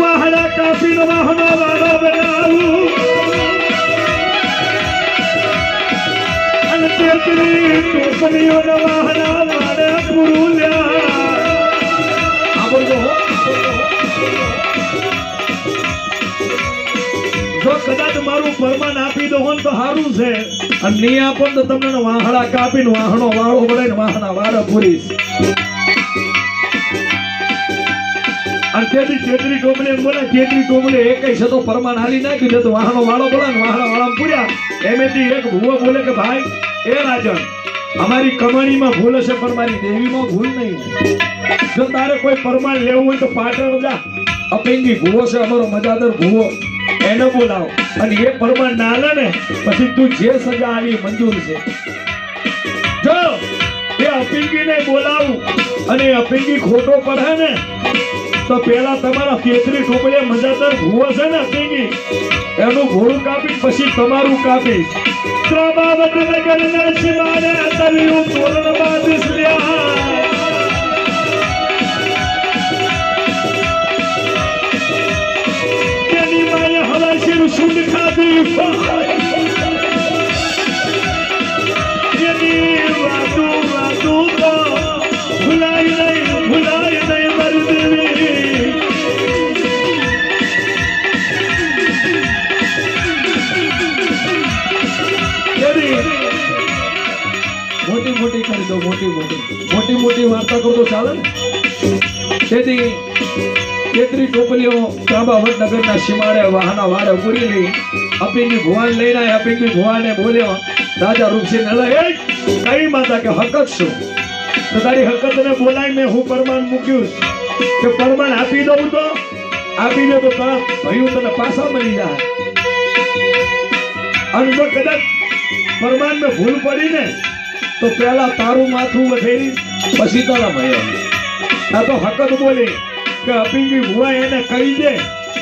વાહડા કાપીને વાહનો વાળો અને તેતરી બોલો હો. જો કદાચ મારું પરમાન આપી દો ને તો સારું છે. અને નહીં આપો ને તો તમને વાહડા કાપીને વાહણો વાળો વળે ને વાહના વાળા પૂરીશ. અને તેથી ચેતરી ટોપલી બોલે ચેતરી ટોપલી એકઈ તો પરમાન હાલી નાખ્યું. તો વાહનો વાળો બોલે ને વાહણા વાળા પૂર્યા. એમેથી એક ભૂવો બોલે કે, ભાઈ, એ રાજન, અમારી કમાણીમાં ભૂલ હશે, પણ મારી દેવીમાં ભૂલ નહીં જો તારે કોઈ પરમાણ લેવું હોય તો પાટણ જા. અપેંગી ભૂવો છે, અમારો મજાદર ભૂવો. એને બોલાવો. અને એ પરમાણ ના લે ને, પછી તું જે સજા આવી મંજૂર છે. જો, એ અપિંગીને બોલાવું. અને અપિંગી ખોટો પડે ને તો પેલા તમારા કેસરી ટોપલે મજાદાર ભૂવો છે ને અપિંગી એનું ઘોડું કાપી પછી તમારું કાપી પ્રભાવત નગરના શિવાને તલિયું તોરણ બાદ લ્યા. મોટી મોટી. મોટી વાર્તા કરતો ચાલે ને. તેથી કેટલી ટોપલીઓ ત્રાંબા વડનગરના સીમાડે વાહના વાડે ઉગરેલી અપિંગી ભુવાન લઈને આવ્યા ભુવાને બોલ્યો, રાજા રૂપસિંહ નલે કઈ માતા કે હકત શું? તો તારી હકતને બોલાય મેં, હું પરમાન મૂક્યું કે પરમાન આપી દઉં તો? આપી દે તો તરત ભયું તને પાછા મળી જાય. અને જો કદાચ પરમાન ભૂલ પડી તો પહેલા તારું માથું વધેરી પછી તારા ભયો. આ તો હકત બોલી કે અપિંગી ભુવા એને કહી દે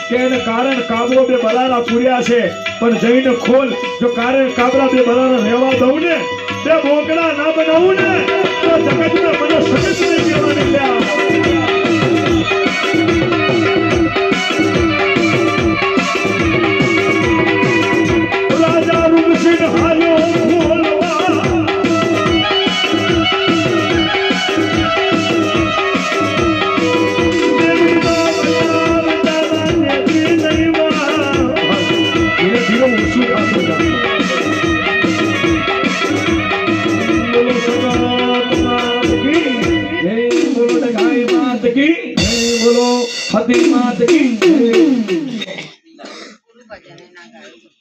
કે એને કારણ કાબરો બે બલારા પૂર્યા છે, પણ જઈને ખોલ. જો કારણ કાબરા બે બલારા રહેવા દઉં ને બે બોકડા ના બનાવું ને. હતી માત કી ભજન ના ગાયું